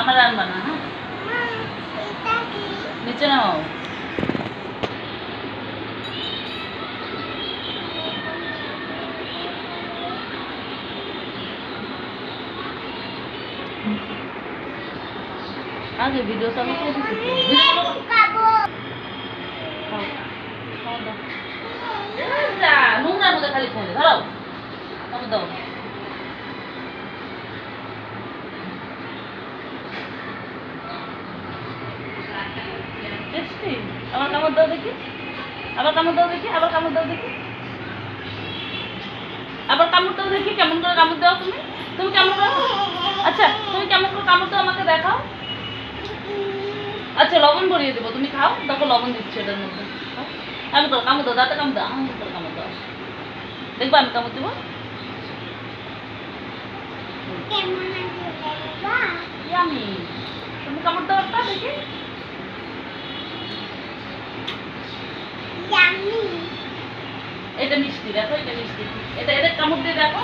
আমার আনবা না হ্যাঁ? নিচে নাও। আগে ভিডিও চালু করে দিচ্ছি। খাও দাও। নোংরার মধ্যে খালি খেলে ধরো। দাও। টেস্টি আবার কামড় দাও দেখি। আবার কামড় দাও দেখি আবার কামড় দাও দেখি। আবার কামড় দাও দেখি কেমন করে কামড় দাও তুমি? তুমি কেমন করে আচ্ছা তুমি কেমন করে কামড় দাও আমাকে দেখাও। আচ্ছা লবণ ভরিয়ে দেবো তুমি খাও দেখো লবণ দিচ্ছি এটার মধ্যে। আমি তো কামড় দাও দাঁতে কামড় দাও আমি করে কামড় দাও। দেখব আমি কামড় দেবো তুমি কামড় দাও একটা দেখি এটা মিষ্টি দেখো এটা মিষ্টি। এটা এদের কামড় দিয়ে দেখো।